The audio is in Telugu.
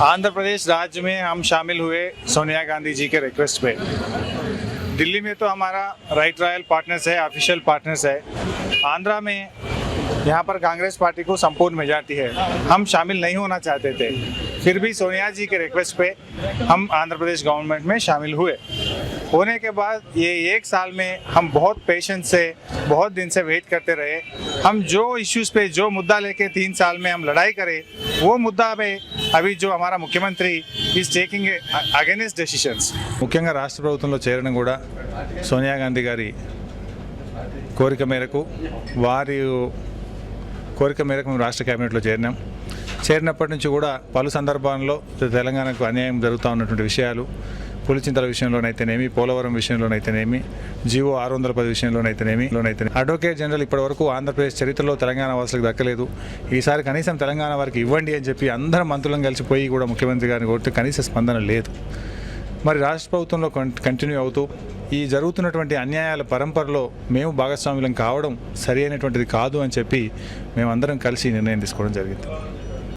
आंध्र प्रदेश राज्य में हम शामिल हुए सोनिया गांधी जी के रिक्वेस्ट पे। दिल्ली में तो हमारा राइट रॉयल पार्टनर्स है ऑफिशियल पार्टनर्स है। आंध्रा में यहाँ पर कांग्रेस पार्टी को संपूर्ण मेजॉरिटी है। हम शामिल नहीं होना चाहते थे। फिर भी सोनिया जी के रिक्वेस्ट पे हम आंध्र प्रदेश गवर्नमेंट में शामिल हुए। होने के बाद ये एक साल में हम बहुत पेशेंस से, बहुत दिन से वेट करते रहे। हम जो इश्यूज़ पे, जो मुद्दा लेके तीन साल में हम लड़ाई करें वो मुद्दा में अभी जो हमारा मुख्यमंत्री इज टेकिंग अगेंस्ट डिसीशंस ముఖ్యంగా రాష్ట్ర ప్రభుత్వంలో చేరడం కూడా సోనియా గాంధీ గారి కోరిక మేరకు వారి కోరిక మేరకు మేము రాష్ట్ర కేబినెట్లో చేరినాం చేరినప్పటి నుంచి కూడా పలు సందర్భాల్లో తెలంగాణకు అన్యాయం జరుగుతూ ఉన్నటువంటి విషయాలు పులిచింతల విషయంలోనైతేనేమి పోలవరం విషయంలోనైతేనేమి జీవో ఆరు వందల పది విషయంలోనైతేనేమి లోనైతేనే అడ్వకేట్ జనరల్ ఇప్పటివరకు ఆంధ్రప్రదేశ్ చరిత్రలో తెలంగాణ వాసులకు దక్కలేదు. ఈసారి కనీసం తెలంగాణ వారికి ఇవ్వండి అని చెప్పి అందరం మంత్రులను కలిసిపోయి కూడా ముఖ్యమంత్రి గారిని కోరితే కనీస స్పందన లేదు. మరి రాష్ట్ర ప్రభుత్వంలో కం- కంటిన్యూ అవుతూ ఈ జరుగుతున్నటువంటి అన్యాయాల పరంపరలో మేము భాగస్వాములం కావడం సరి అయినటువంటిది కాదు అని చెప్పి మేమందరం కలిసి నిర్ణయం తీసుకోవడం జరిగింది.